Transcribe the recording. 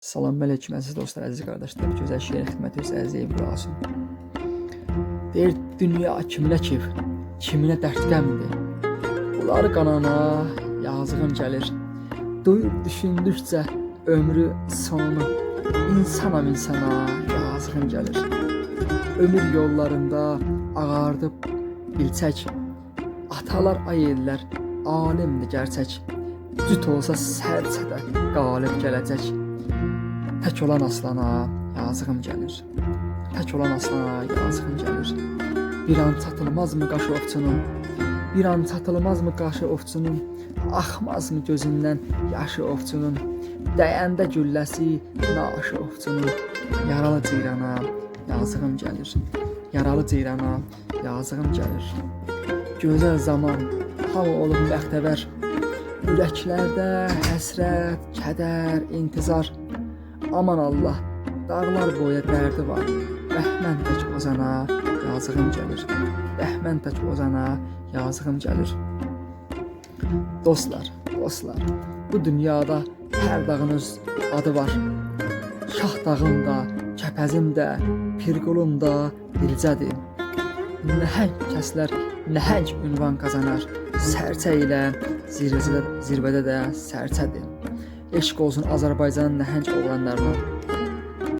Salam əleykum əziz dostlar, əziz qardaşlar. Gözəl şeir xidməti üzrə əziz asın. Deyir dünya kiminə kif, kiminə dərd qəmdir. Bunlar qanana yazığım gəlir. Duyub düşündükcə ömrü sonunu insanam insana yazığım gəlir. Ömür yollarında ağardıb bilçək. Atalar ay alimdir gerçək. Cüt olsa sərçədə qalib gələcək. Tək olan aslana yazığım gəlir. Tək olan aslana yazığım gəlir. Bir an çatılmazmı qaşı ovçunun? Bir an çatılmazmı qaşı ovçunun? Axmazmı gözündən yaşı ovçunun? Dəyəndə gülləsi naşı ovçunun. Yaralı cıyrana yazığım gəlir. Yaralı cıyrana yazığım gəlir. Gözəl zaman hamı olub bəxtəvər. Ürəklərdə həsrət, kədər, intizar. Aman Allah, dağlar boya dərdi var. Bəhmən tək ozana yazığım gəlir. Bəhmən tək ozana yazığım gəlir. Dostlar, dostlar, bu dünyada hər dağın öz adı var. Şah dağım da, kəpəzim də, pirqulum da dilcədir. Nəhəng kəslər nəhəng ünvan qazanar. Sərçə ilə zirvədə, zirvədə də sərçədir. Eşq olsun Azərbaycanın nəhəng oğlanlarına.